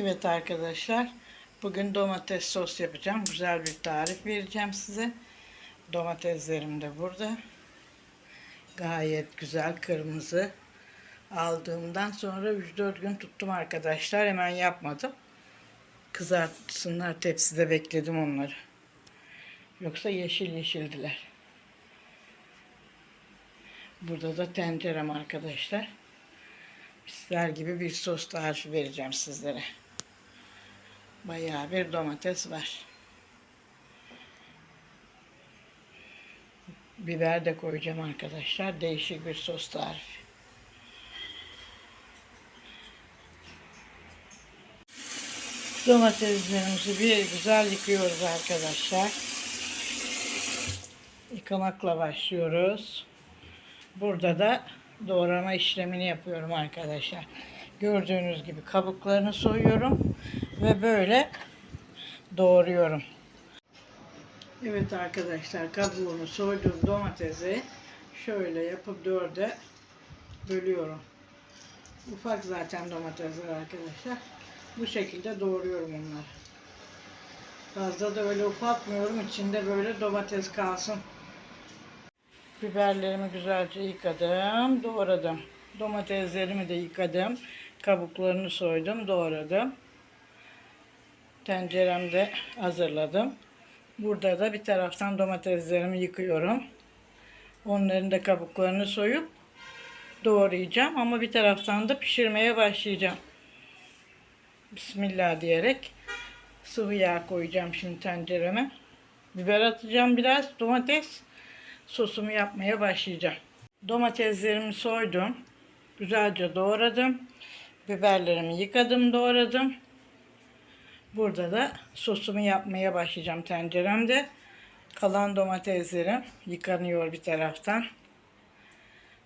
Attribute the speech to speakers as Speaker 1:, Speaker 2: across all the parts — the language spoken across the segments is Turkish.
Speaker 1: Evet arkadaşlar, bugün domates sos yapacağım. Güzel bir tarif vereceğim size. Domateslerim de burada. Gayet güzel kırmızı. Aldığımdan sonra 3-4 gün tuttum arkadaşlar. Hemen yapmadım. Kızartsınlar tepside bekledim onları. Yoksa yeşil yeşildiler. Burada da tencerem arkadaşlar. Sizler gibi bir sos tarifi vereceğim sizlere. Bayağı bir domates var. Biber de koyacağım arkadaşlar. Değişik bir sos tarifi. Domateslerimizi bir güzel yıkıyoruz arkadaşlar. Yıkamakla başlıyoruz. Burada da doğrama işlemini yapıyorum arkadaşlar. Gördüğünüz gibi kabuklarını soyuyorum ve böyle doğruyorum. Evet arkadaşlar kabuğunu soyduğum domatesi şöyle yapıp dörde bölüyorum. Ufak zaten domatesler arkadaşlar. Bu şekilde doğruyorum onları. Fazla da öyle ufaltmıyorum. İçinde böyle domates kalsın. Biberlerimi güzelce yıkadım, doğradım. Domateslerimi de yıkadım. Kabuklarını soydum, doğradım. Tenceremde hazırladım. Burada da bir taraftan domateslerimi yıkıyorum. Onların da kabuklarını soyup doğrayacağım ama bir taraftan da pişirmeye başlayacağım. Bismillah diyerek sıvı yağ koyacağım şimdi tencereme. Biber atacağım biraz, domates sosumu yapmaya başlayacağım. Domateslerimi soydum. Güzelce doğradım. Biberlerimi yıkadım, doğradım. Burada da sosumu yapmaya başlayacağım tenceremde. Kalan domateslerim yıkanıyor bir taraftan.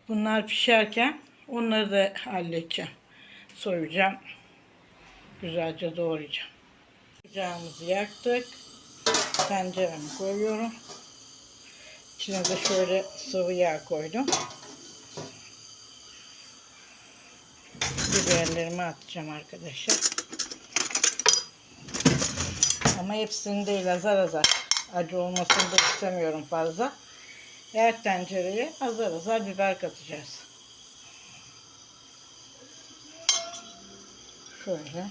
Speaker 1: Bunlar pişerken onları da halledeceğim. Soyacağım. Güzelce doğrayacağım. Ocağımızı yaktık. Tenceremi koyuyorum. İçine de şöyle sıvı yağ koydum. Biberlerimi atacağım arkadaşlar. Ama hepsini değil azar azar. Acı olmasını da istemiyorum fazla. Her tencereye azar azar biber katacağız. Şöyle.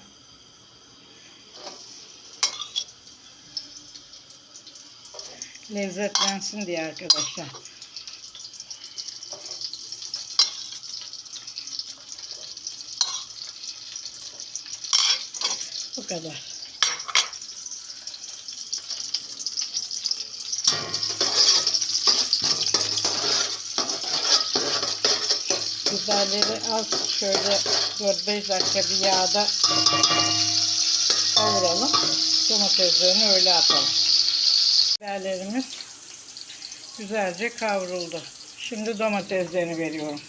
Speaker 1: lezzetlensin diye arkadaşlar. Bu kadar. Biberleri az şöyle 4-5 dakika bir yağda kavuralım. Domateslerini öyle atalım. Biberlerimiz güzelce kavruldu. Şimdi domateslerini veriyorum.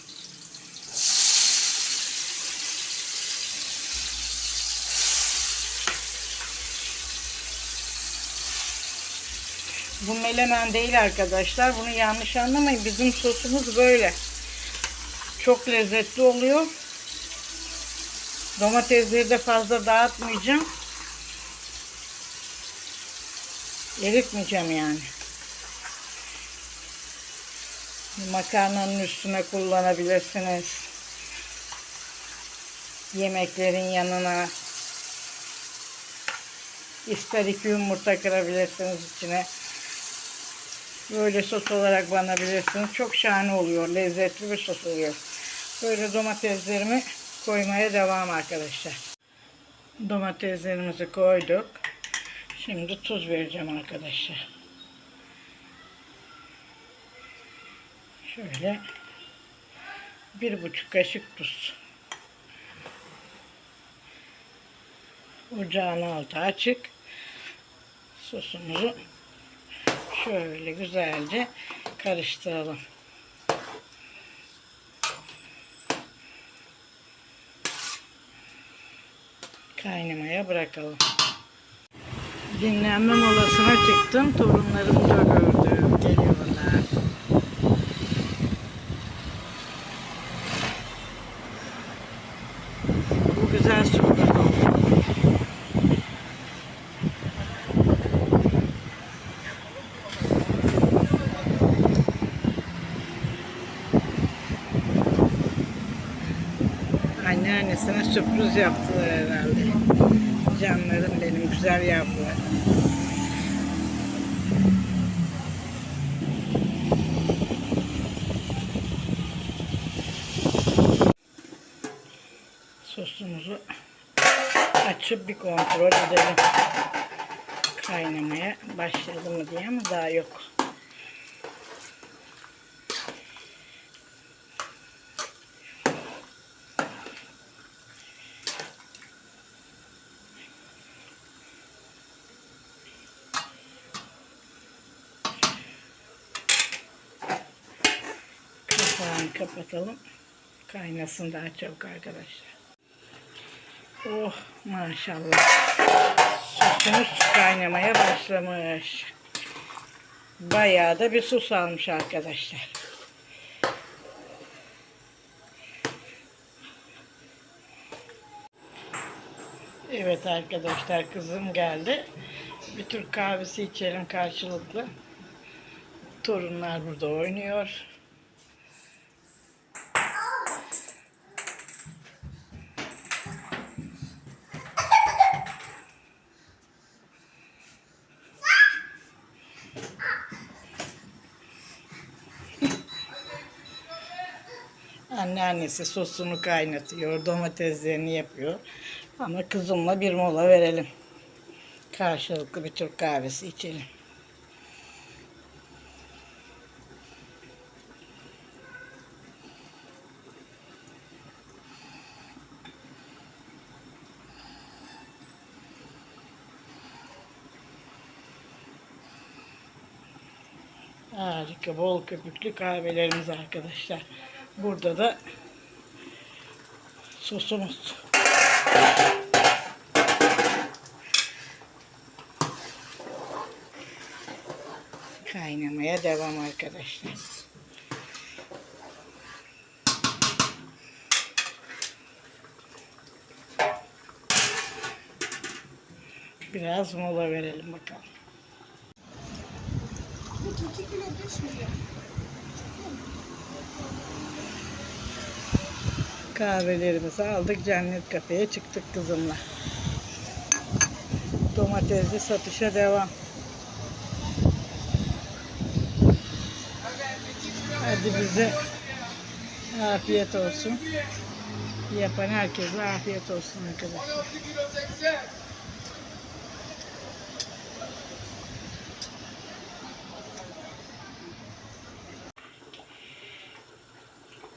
Speaker 1: Bu melemen değil arkadaşlar. Bunu yanlış anlamayın. Bizim sosumuz böyle. Çok lezzetli oluyor. Domatesleri de fazla dağıtmayacağım. Eritmeyeceğim yani. Makarnanın üstüne kullanabilirsiniz. Yemeklerin yanına. İster iki yumurta kırabilirsiniz içine. Böyle sos olarak banabilirsiniz. Çok şahane oluyor. Lezzetli bir sos oluyor. Böyle domateslerimi koymaya devam arkadaşlar. Domateslerimizi koyduk. Şimdi tuz vereceğim arkadaşlar. Şöyle bir buçuk kaşık tuz. Ocağın altı açık. Sosumuzu şöyle güzelce karıştıralım. kaynamaya bırakalım. Dinlenme molasına çıktım. Torunlarım da gördü. Geliyorlar. Bu güzel sofra. Anneannesine sürpriz yaptılar herhalde. Güzel yavrular. Sosumuzu açıp bir kontrol edelim. Kaynamaya başladı mı diye ama daha yok. Kapağını kapatalım. Kaynasın daha çabuk arkadaşlar. Oh maşallah. Sosumuz kaynamaya başlamış. Bayağı da bir sos almış arkadaşlar. Evet arkadaşlar kızım geldi. Bir Türk kahvesi içelim karşılıklı. Torunlar burada oynuyor. Anneannesi sosunu kaynatıyor, domateslerini yapıyor. Ama kızımla bir mola verelim. Karşılıklı bir Türk kahvesi içelim. Harika bol köpüklü kahvelerimiz arkadaşlar. Burada da sosumuz. Kaynamaya devam arkadaşlar. Biraz mola verelim bakalım. Kahvelerimizi aldık. Cennet kafeye çıktık kızımla. Domatesli satışa devam. Hadi bize afiyet olsun. Yapan herkese afiyet olsun arkadaşlar.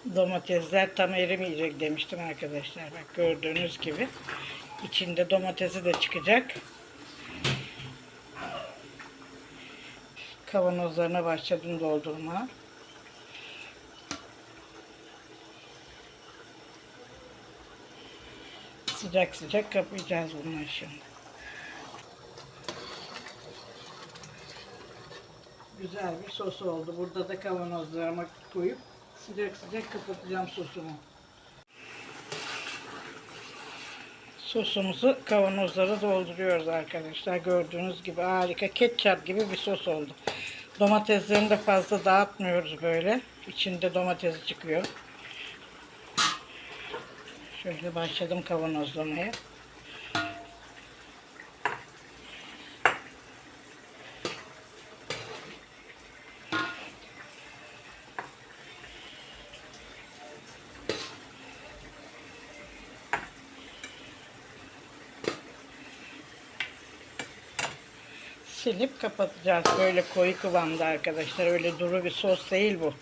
Speaker 1: Domatesler tam erimeyecek demiştim arkadaşlar. Bak gördüğünüz gibi içinde domatesi de çıkacak. Kavanozlarına başladım doldurma. Sıcak sıcak kapayacağız bunları şimdi. Güzel bir sos oldu. Burada da kavanozlarıma koyup sıcak sıcak kapatacağım sosumu. Sosumuzu kavanozlara dolduruyoruz arkadaşlar. Gördüğünüz gibi harika ketçap gibi bir sos oldu. Domateslerini de fazla dağıtmıyoruz böyle. İçinde domatesi çıkıyor. Şöyle başladım kavanozlamaya. Silip kapatacağız. Böyle koyu kıvamda arkadaşlar. Öyle duru bir sos değil bu.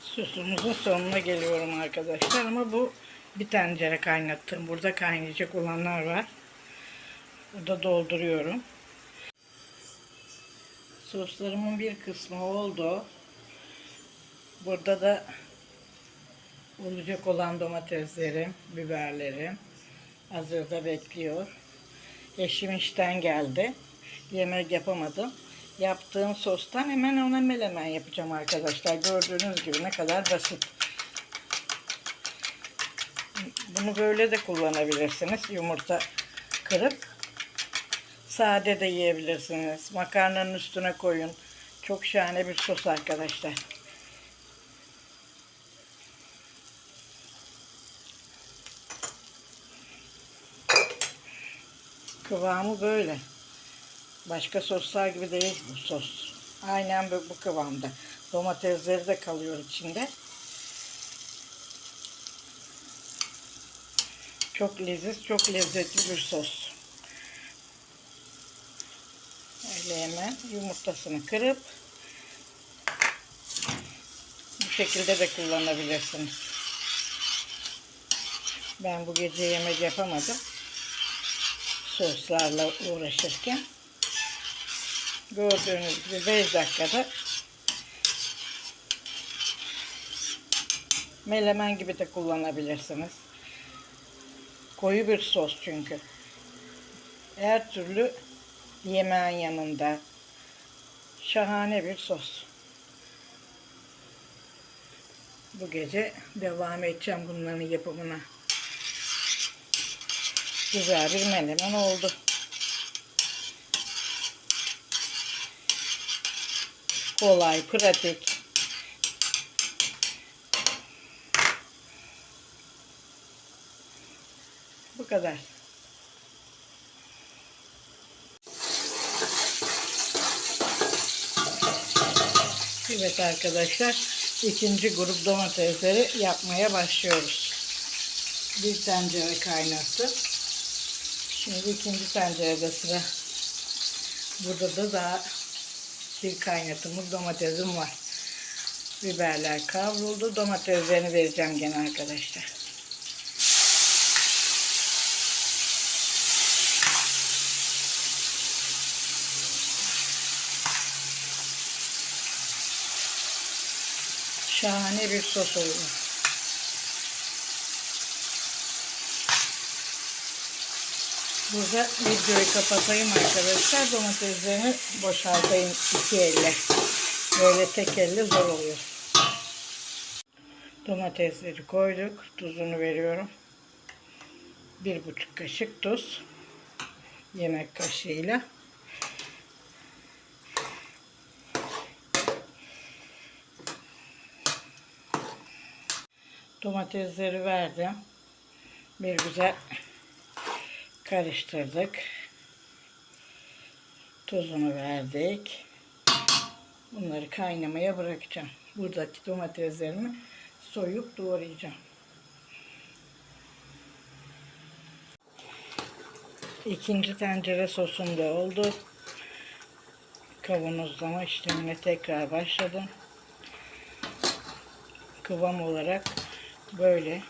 Speaker 1: Sosumuzun sonuna geliyorum arkadaşlar. Ama bu bir tencere kaynattım. Burada kaynayacak olanlar var. Burada dolduruyorum. Soslarımın bir kısmı oldu. Burada da olacak olan domateslerim, biberlerim hazırda bekliyor. Eşim işten geldi. Yemek yapamadım. Yaptığım sostan hemen ona melemen yapacağım arkadaşlar. Gördüğünüz gibi ne kadar basit. Bunu böyle de kullanabilirsiniz. Yumurta kırıp sade de yiyebilirsiniz. Makarnanın üstüne koyun. Çok şahane bir sos arkadaşlar. Kıvamı böyle. Başka soslar gibi değil bu sos. Aynen bu, bu kıvamda. Domatesleri de kalıyor içinde. Çok leziz, çok lezzetli bir sos. Öyle hemen yumurtasını kırıp bu şekilde de kullanabilirsiniz. Ben bu gece yemek yapamadım. Soslarla uğraşırken. Gördüğünüz gibi 5 dakikada melemen gibi de kullanabilirsiniz. Koyu bir sos çünkü. Her türlü yemeğin yanında şahane bir sos. Bu gece devam edeceğim bunların yapımına. Güzel bir menemen oldu. Kolay, pratik. Bu kadar. Evet arkadaşlar, ikinci grup domatesleri yapmaya başlıyoruz. Bir tencere kaynattım. Şimdi ikinci tencerede sıra. Burada da daha bir kaynatımlık domatesim var. Biberler kavruldu. Domateslerini vereceğim gene arkadaşlar. Şahane bir sos oluyor. Burada videoyu kapatayım arkadaşlar. Domateslerini boşaltayım iki elle. Böyle tek elle zor oluyor. Domatesleri koyduk. Tuzunu veriyorum. Bir buçuk kaşık tuz. Yemek kaşığıyla. Domatesleri verdim. Bir güzel karıştırdık. Tuzunu verdik. Bunları kaynamaya bırakacağım. Buradaki domateslerimi soyup doğrayacağım. İkinci tencere sosum da oldu. Kavanozlama işlemine tekrar başladım. Kıvam olarak böyle.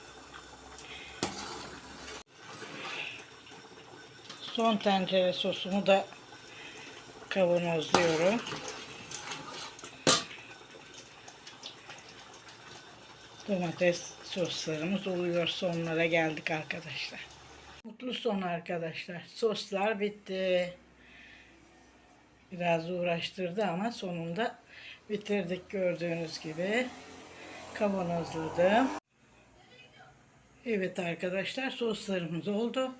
Speaker 1: Son tencere sosumu da kavanozluyorum. Domates soslarımız oluyor. Sonlara geldik arkadaşlar. Mutlu son arkadaşlar. Soslar bitti. Biraz uğraştırdı ama sonunda bitirdik gördüğünüz gibi. Kavanozladım. Evet arkadaşlar soslarımız oldu.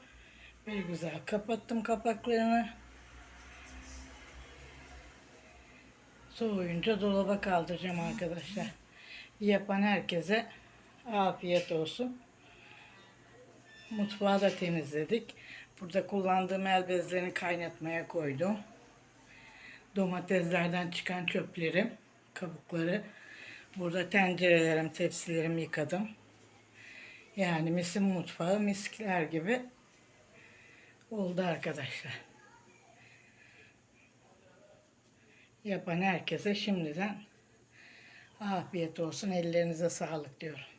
Speaker 1: Bir güzel kapattım kapaklarını. Soğuyunca dolaba kaldıracağım arkadaşlar. Yapan herkese afiyet olsun. Mutfağı da temizledik. Burada kullandığım el bezlerini kaynatmaya koydum. Domateslerden çıkan çöpleri, kabukları. Burada tencerelerim, tepsilerimi yıkadım. Yani misin mutfağı miskler gibi oldu arkadaşlar. Yapan herkese şimdiden afiyet olsun. Ellerinize sağlık diyorum.